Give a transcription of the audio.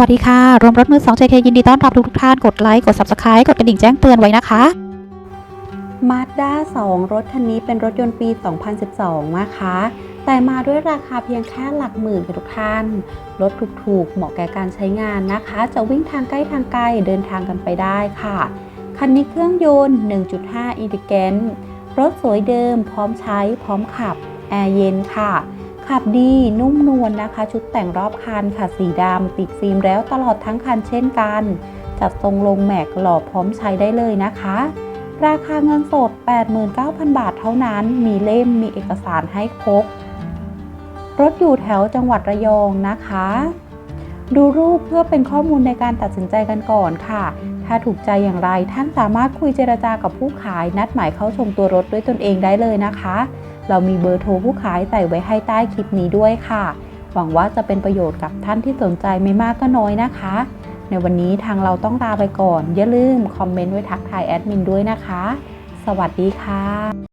วัสดีค่ะ รวมรถมือ2 JK ยินดีต้อนรับทุกทุกท่าน กดไลค์ กด Subscribe กดกระดิ่งแจ้งเตือนไว้นะคะมาสด้า2รถคันนี้เป็นรถยนต์ปี 2012 นะคะ แต่มาด้วยราคาเพียงแค่หลักหมื่นค่ะทุกท่าน รถถูกๆ เหมาะแก่การใช้งานนะคะ จะวิ่งทางใกล้ทางไกลเดินทางกันไปได้ค่ะ คันนี้เครื่องยนต์ 1.5 e l e g a n รถสวยเดิม พร้อมใช้ พร้อมขับ แอร์เย็นค่ะ ขับดีนุ่มนวลนะคะ ชุดแต่งรอบคันค่ะสีดำติดฟิล์มแล้วตลอดทั้งคันเช่นกัน จัดทรงลงแม็กหล่อพร้อมใช้ได้เลยนะคะ ราคาเงินสด 89,000 บาทเท่านั้น มีเล่มมีเอกสารให้ครบรถอยู่แถวจังหวัดระยองนะคะ ดูรูปเพื่อเป็นข้อมูลในการตัดสินใจกันก่อนค่ะ ถ้าถูกใจอย่างไรท่านสามารถคุยเจรจากับผู้ขายนัดหมายเข้าชมตัวรถด้วยตนเองได้เลยนะคะ เรามีเบอร์โทรผู้ขายใส่ไว้ให้ใต้คลิปนี้ด้วยค่ะ หวังว่าจะเป็นประโยชน์กับท่านที่สนใจไม่มากก็น้อยนะคะ ในวันนี้ทางเราต้องลาไปก่อน อย่าลืมคอมเมนต์ไว้ทักทายแอดมินด้วยนะคะ สวัสดีค่ะ